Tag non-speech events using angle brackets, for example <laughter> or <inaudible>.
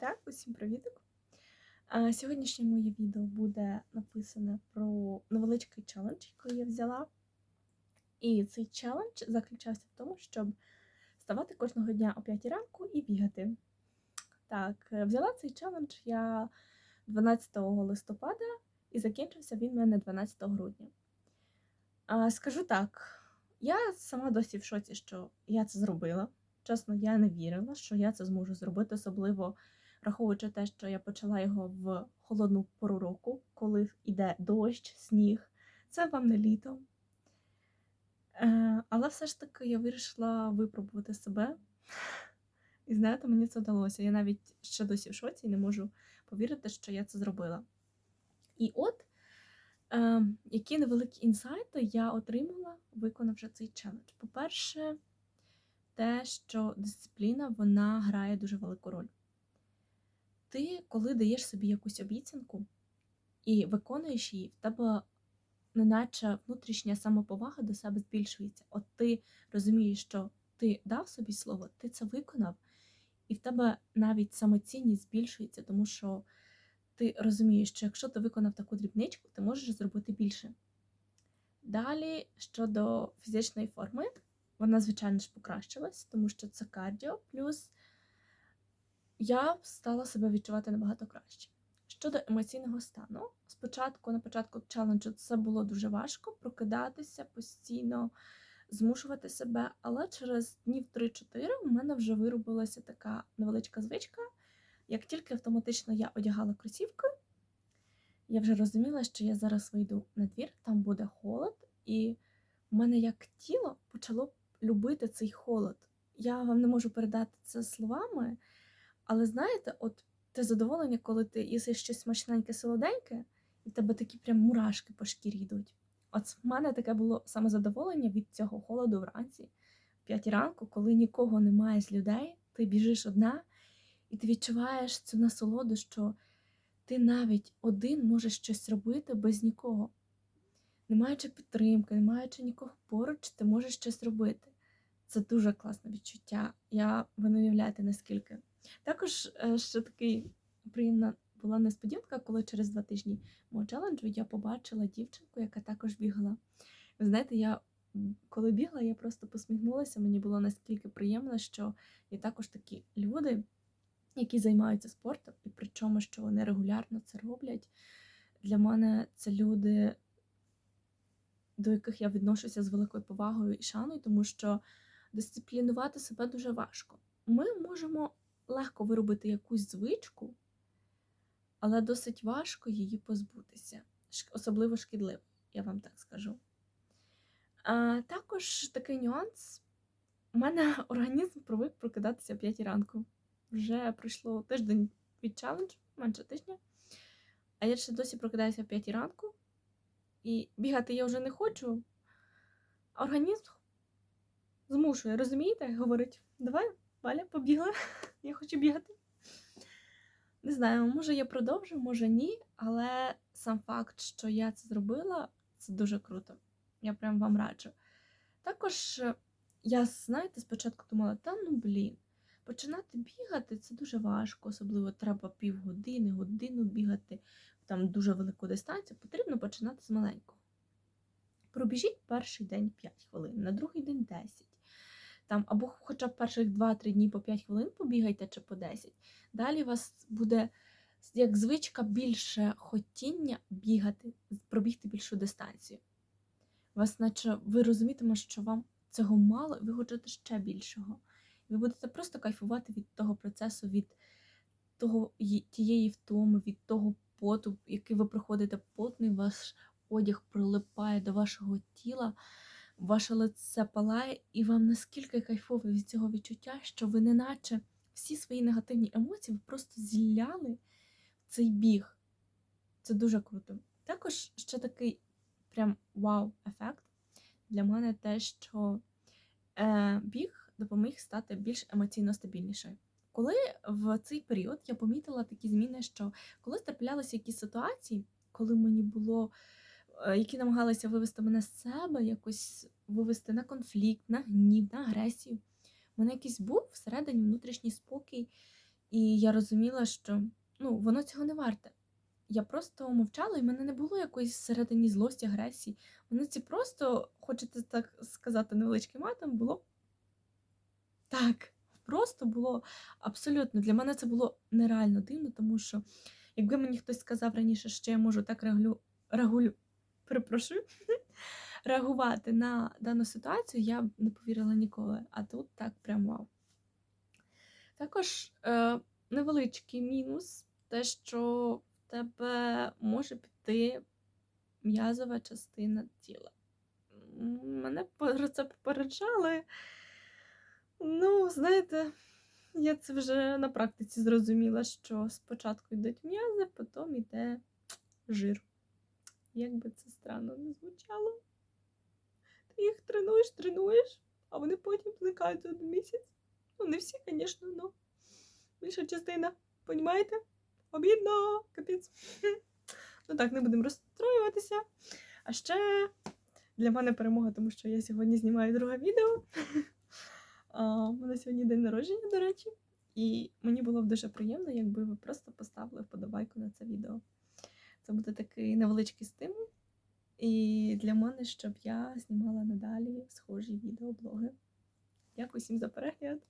так, усім привіток. Сьогоднішнє моє відео буде написане про невеличкий челендж, який я взяла. І цей челендж заключався в тому, щоб вставати кожного дня о 5 ранку і бігати. Так, взяла цей челендж я 12 листопада і закінчився він в мене 12 грудня. Скажу так, я сама досі в шоці, що я це зробила. Чесно, я не вірила, що я це зможу зробити, особливо враховуючи те, що я почала його в холодну пору року, коли йде дощ, сніг. Це вам не літо. Е, але все ж таки я вирішила випробувати себе. І знаєте, мені це вдалося. Я навіть ще досі в шоці і не можу повірити, що я це зробила. І от е, які невеликі інсайти я отримала, виконавши цей челендж. По-перше, те, що дисципліна вона грає дуже велику роль. Ти, коли даєш собі якусь обіцянку і виконуєш її, в тебе неначе внутрішня самоповага до себе збільшується. От ти розумієш, що ти дав собі слово, ти це виконав, і в тебе навіть самоцінність збільшується, тому що ти розумієш, що якщо ти виконав таку дрібничку, ти можеш зробити більше. Далі, щодо фізичної форми, вона, звичайно ж, покращилась, тому що це кардіо, плюс я стала себе відчувати набагато краще. Щодо емоційного стану, спочатку, на початку челенджу, це було дуже важко прокидатися постійно, змушувати себе, але через днів 3-4 у мене вже виробилася така невеличка звичка. Як тільки автоматично я одягала кросівки, я вже розуміла, що я зараз вийду на двір, там буде холод, і в мене як тіло почало любити цей холод. Я вам не можу передати це словами, але знаєте, от те задоволення, коли ти їси щось смачненьке, солоденьке, і в тебе такі прям мурашки по шкірі йдуть. От в мене таке було саме задоволення від цього холоду вранці, в 5 ранку, коли нікого немає з людей, ти біжиш одна, і ти відчуваєш цю насолоду, що ти навіть один можеш щось робити без нікого. Не маючи підтримки, не маючи нікого поруч, ти можеш щось робити. Це дуже класне відчуття. Я ви не уявляєте наскільки. Також е, ще такий приємна була несподіванка, коли через два тижні мого челенджу я побачила дівчинку, яка також бігала. Ви знаєте, я коли бігла, я просто посміхнулася. Мені було наскільки приємно, що є також такі люди, які займаються спортом, і причому, що вони регулярно це роблять. Для мене це люди, до яких я відношуся з великою повагою і шаною, тому що дисциплінувати себе дуже важко. Ми можемо легко виробити якусь звичку, але досить важко її позбутися, особливо шкідливо, я вам так скажу. А, Також такий нюанс. У мене <laughs> організм привик прокидатися о 5 ранку. Вже пройшло тиждень від челенджу, менше тижня. А я ще досі прокидаюся о 5 ранку. І бігати я вже не хочу. Організм змушує, розумієте? Говорить, давай, Валя, побігла, <laughs> я хочу бігати. Не знаю, може я продовжу, може ні, але сам факт, що я це зробила, це дуже круто. Я прям вам раджу. Також я, знаєте, спочатку думала, та ну блін, починати бігати це дуже важко, особливо треба півгодини, годину бігати там дуже велику дистанцію, потрібно починати з маленького. Пробіжіть перший день 5 хвилин, на другий день 10. Там, Або хоча б перших 2-3 дні по 5 хвилин побігайте чи по 10. Далі у вас буде як звичка більше хотіння бігати, пробігти більшу дистанцію. Вас, наче ви розумітиме, що вам цього мало, і ви хочете ще більшого. Ви будете просто кайфувати від того процесу, від того, тієї втоми, від того поту, який ви проходите потний, ваш одяг прилипає до вашого тіла, ваше лице палає, і вам наскільки кайфово від цього відчуття, що ви неначе всі свої негативні емоції ви просто зіляли в цей біг. Це дуже круто. Також ще такий прям вау-ефект для мене те, що е, біг допоміг стати більш емоційно стабільнішою. Коли в цей період я помітила такі зміни, що коли траплялися якісь ситуації, коли мені було, які намагалися вивести мене з себе, якось вивести на конфлікт, на гнів, на агресію, у мене якийсь був всередині внутрішній спокій І я розуміла, що ну, воно цього не варте. Я просто мовчала, і в мене не було якоїсь всередині злості, агресії. Воно це просто, хочете так сказати, невеличким матом, було так. Просто було абсолютно. Для мене це було нереально дивно, тому що якби мені хтось сказав раніше, що я можу так реагулю, реагулю, перепрошую, <laughs> реагувати на дану ситуацію, я б не повірила ніколи. А тут так прям вау. Також е, невеличкий мінус, те, що в тебе може піти м'язова частина тіла. Мене про це попереджали. Ну, знаєте, я це вже на практиці зрозуміла, що спочатку йдуть м'язи, потім йде жир. Як би це странно не звучало. Ти їх тренуєш, тренуєш, а вони потім зникають за один місяць. Ну, не всі, звісно, але більша частина, понімаєте? Обідно, капець. <laughs> Ну так, не будемо розстроюватися. А ще для мене перемога, тому що я сьогодні знімаю друге відео. <laughs> У мене сьогодні день народження, до речі, і мені було б дуже приємно, якби ви просто поставили вподобайку на це відео. Це буде такий невеличкий стимул. І для мене, щоб я знімала надалі схожі відеоблоги. Дякую всім за перегляд.